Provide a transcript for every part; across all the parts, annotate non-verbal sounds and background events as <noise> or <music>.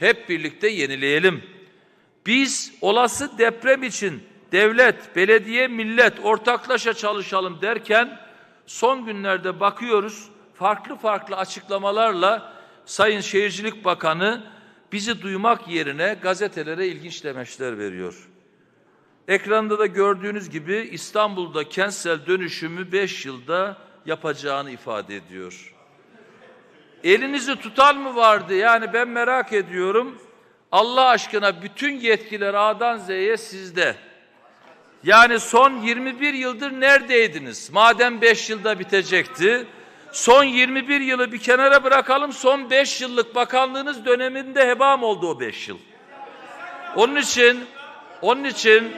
hep birlikte yenileyelim. Biz olası deprem için devlet, belediye, millet ortaklaşa çalışalım derken son günlerde bakıyoruz farklı farklı açıklamalarla Sayın Şehircilik Bakanı bizi duymak yerine gazetelere ilginç demeçler veriyor. Ekranda da gördüğünüz gibi İstanbul'da kentsel dönüşümü 5 yılda yapacağını ifade ediyor. Elinizi tutan mı vardı? Yani ben merak ediyorum. Allah aşkına bütün yetkiler A'dan Z'ye sizde. Yani son 21 yıldır neredeydiniz? Madem 5 yılda bitecekti. Son 21 yılı bir kenara bırakalım. Son 5 yıllık bakanlığınız döneminde hebam oldu o 5 yıl. Onun için onun için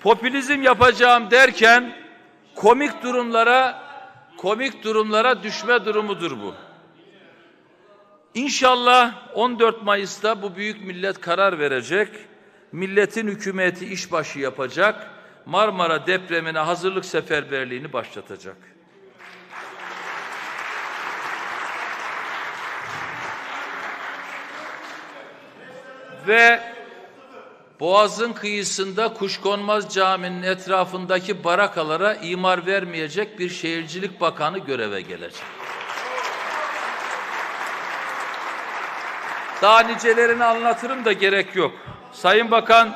popülizm yapacağım derken komik durumlara komik durumlara düşme durumudur bu. İnşallah 14 Mayıs'ta bu büyük millet karar verecek. Milletin hükümeti işbaşı yapacak. Marmara depremine hazırlık seferberliğini başlatacak. Ve Boğaz'ın kıyısında Kuşkonmaz Camii'nin etrafındaki barakalara imar vermeyecek bir şehircilik bakanı göreve gelecek. Daha nicelerini anlatırım da gerek yok. Sayın Bakan,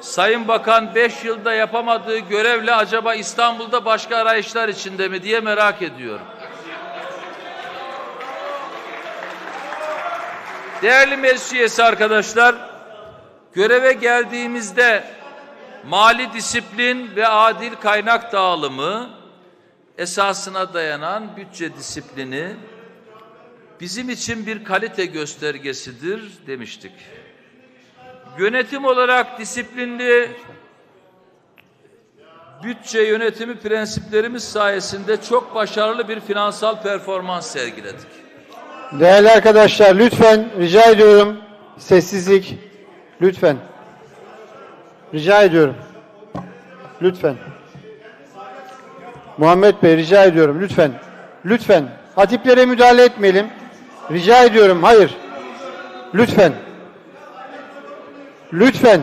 Sayın Bakan 5 yılda yapamadığı görevle acaba İstanbul'da başka arayışlar içinde mi diye merak ediyorum. Değerli meclis üyesi arkadaşlar, göreve geldiğimizde mali disiplin ve adil kaynak dağılımı esasına dayanan bütçe disiplini bizim için bir kalite göstergesidir demiştik. Yönetim olarak disiplinli bütçe yönetimi prensiplerimiz sayesinde çok başarılı bir finansal performans sergiledik. Değerli arkadaşlar lütfen rica ediyorum sessizlik lütfen rica ediyorum lütfen Muhammed Bey rica ediyorum lütfen lütfen hatiplere müdahale etmeyelim rica ediyorum hayır lütfen lütfen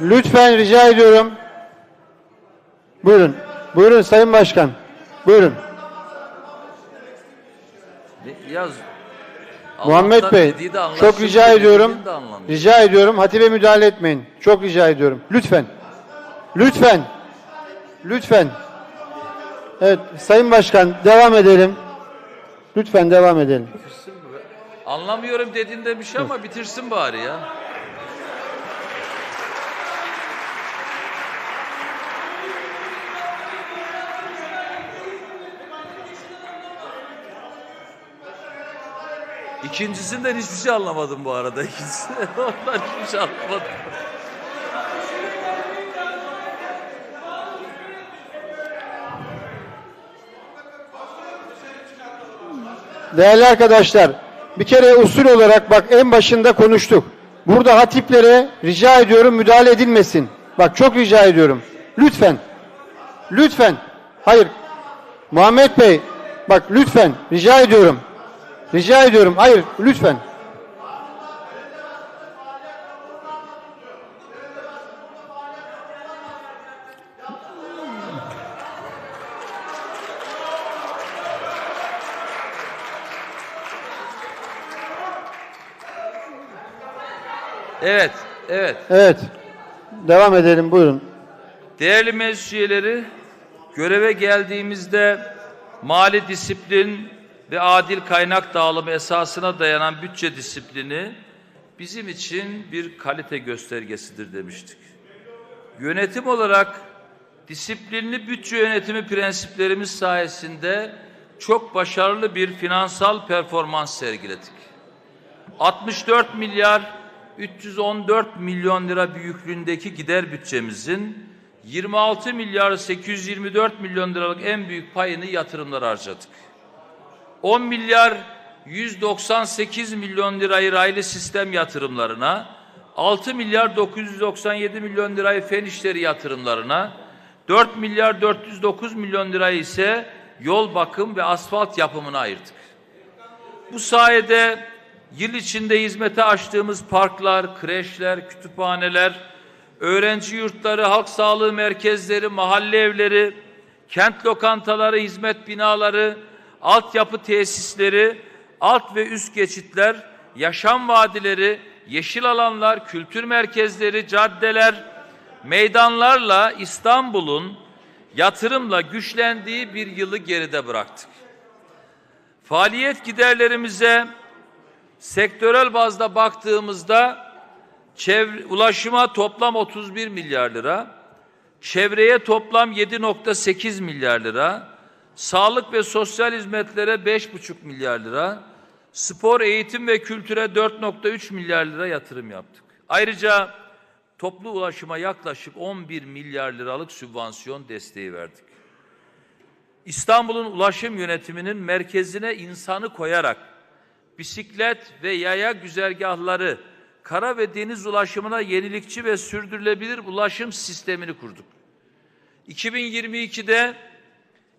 lütfen rica ediyorum buyurun buyurun Sayın Başkan buyurun Yaz. Muhammed Allah'tan Bey, dediği de anlaşıldı, çok rica dediğini ediyorum. de anlamıyor. Rica ediyorum. Hatibe müdahale etmeyin. Çok rica ediyorum. Lütfen. Lütfen. Lütfen. Evet, Sayın Başkan devam edelim. Lütfen devam edelim. Anlamıyorum dediğinde bir şey ama bitirsin bari ya. İkincisinden hiçbir şey anlamadım bu arada. İkincisinden ondan <laughs> hiçbir şey anlamadım. Değerli arkadaşlar, bir kere usul olarak bak en başında konuştuk. Burada hatiplere rica ediyorum müdahale edilmesin. Bak çok rica ediyorum. Lütfen. Lütfen. Hayır. Muhammed Bey, bak lütfen rica ediyorum. Rica ediyorum. Hayır, lütfen. Evet, evet. Evet. Devam edelim. Buyurun. Değerli meclis üyeleri, göreve geldiğimizde mali disiplin ve adil kaynak dağılımı esasına dayanan bütçe disiplini bizim için bir kalite göstergesidir demiştik. Yönetim olarak disiplinli bütçe yönetimi prensiplerimiz sayesinde çok başarılı bir finansal performans sergiledik. 64 milyar 314 milyon lira büyüklüğündeki gider bütçemizin 26 milyar 824 milyon liralık en büyük payını yatırımlara harcadık. 10 milyar 198 milyon lirayı raylı sistem yatırımlarına, 6 milyar 997 milyon lirayı fen işleri yatırımlarına, 4 milyar 409 milyon lirayı ise yol bakım ve asfalt yapımına ayırdık. Bu sayede yıl içinde hizmete açtığımız parklar, kreşler, kütüphaneler, öğrenci yurtları, halk sağlığı merkezleri, mahalle evleri, kent lokantaları, hizmet binaları, altyapı tesisleri, alt ve üst geçitler, yaşam vadileri, yeşil alanlar, kültür merkezleri, caddeler, meydanlarla İstanbul'un yatırımla güçlendiği bir yılı geride bıraktık. Faaliyet giderlerimize sektörel bazda baktığımızda çevre, ulaşıma toplam 31 milyar lira, çevreye toplam 7.8 milyar lira, sağlık ve sosyal hizmetlere 5,5 milyar lira, spor, eğitim ve kültüre 4.3 milyar lira yatırım yaptık. Ayrıca toplu ulaşıma yaklaşık 11 milyar liralık sübvansiyon desteği verdik. İstanbul'un ulaşım yönetiminin merkezine insanı koyarak bisiklet ve yaya güzergahları, kara ve deniz ulaşımına yenilikçi ve sürdürülebilir ulaşım sistemini kurduk. 2022'de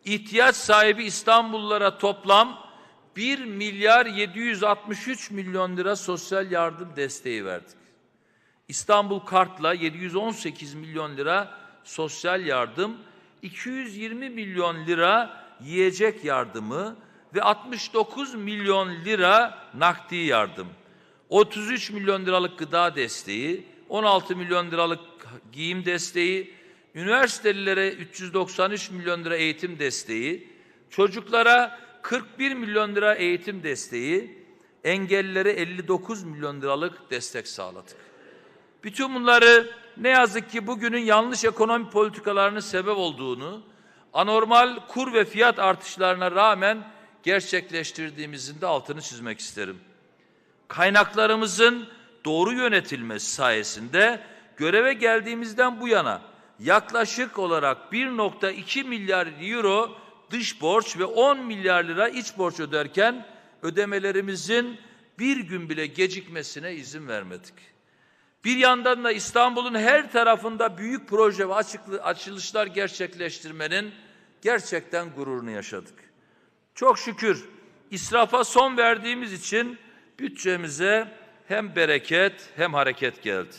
ihtiyaç sahibi İstanbullulara toplam 1 milyar 763 milyon lira sosyal yardım desteği verdik. İstanbul Kart'la 718 milyon lira sosyal yardım, 220 milyon lira yiyecek yardımı ve 69 milyon lira nakdi yardım. 33 milyon liralık gıda desteği, 16 milyon liralık giyim desteği, üniversitelilere 393 milyon lira eğitim desteği, çocuklara 41 milyon lira eğitim desteği, engellilere 59 milyon liralık destek sağladık. Bütün bunları ne yazık ki bugünün yanlış ekonomi politikalarının sebep olduğunu, anormal kur ve fiyat artışlarına rağmen gerçekleştirdiğimizin de altını çizmek isterim. Kaynaklarımızın doğru yönetilmesi sayesinde göreve geldiğimizden bu yana yaklaşık olarak 1.2 milyar euro dış borç ve 10 milyar lira iç borç öderken ödemelerimizin bir gün bile gecikmesine izin vermedik. Bir yandan da İstanbul'un her tarafında büyük proje ve açılışlar gerçekleştirmenin gerçekten gururunu yaşadık. Çok şükür israfa son verdiğimiz için bütçemize hem bereket hem hareket geldi.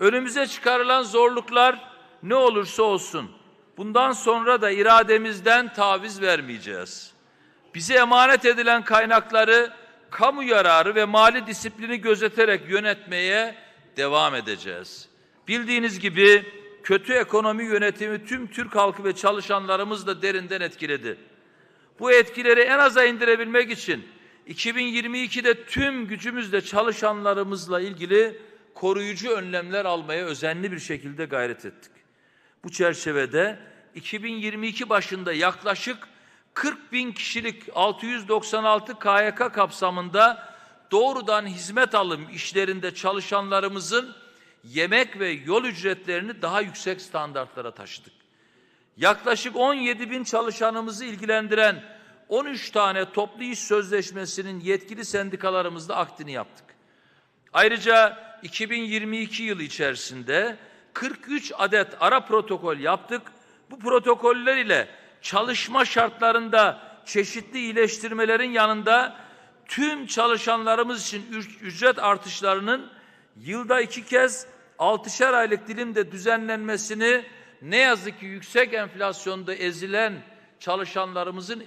Önümüze çıkarılan zorluklar ne olursa olsun bundan sonra da irademizden taviz vermeyeceğiz. Bize emanet edilen kaynakları kamu yararı ve mali disiplini gözeterek yönetmeye devam edeceğiz. Bildiğiniz gibi kötü ekonomi yönetimi tüm Türk halkı ve çalışanlarımız da derinden etkiledi. Bu etkileri en aza indirebilmek için 2022'de tüm gücümüzle çalışanlarımızla ilgili koruyucu önlemler almaya özenli bir şekilde gayret ettik. Bu çerçevede 2022 başında yaklaşık 40 bin kişilik 696 KYK kapsamında doğrudan hizmet alım işlerinde çalışanlarımızın yemek ve yol ücretlerini daha yüksek standartlara taşıdık. Yaklaşık 17 bin çalışanımızı ilgilendiren 13 tane toplu iş sözleşmesinin yetkili sendikalarımızla akdini yaptık. Ayrıca 2022 yılı içerisinde 43 adet ara protokol yaptık. Bu protokoller ile çalışma şartlarında çeşitli iyileştirmelerin yanında tüm çalışanlarımız için ücret artışlarının yılda iki kez altışar aylık dilimde düzenlenmesini ne yazık ki yüksek enflasyonda ezilen çalışanlarımızın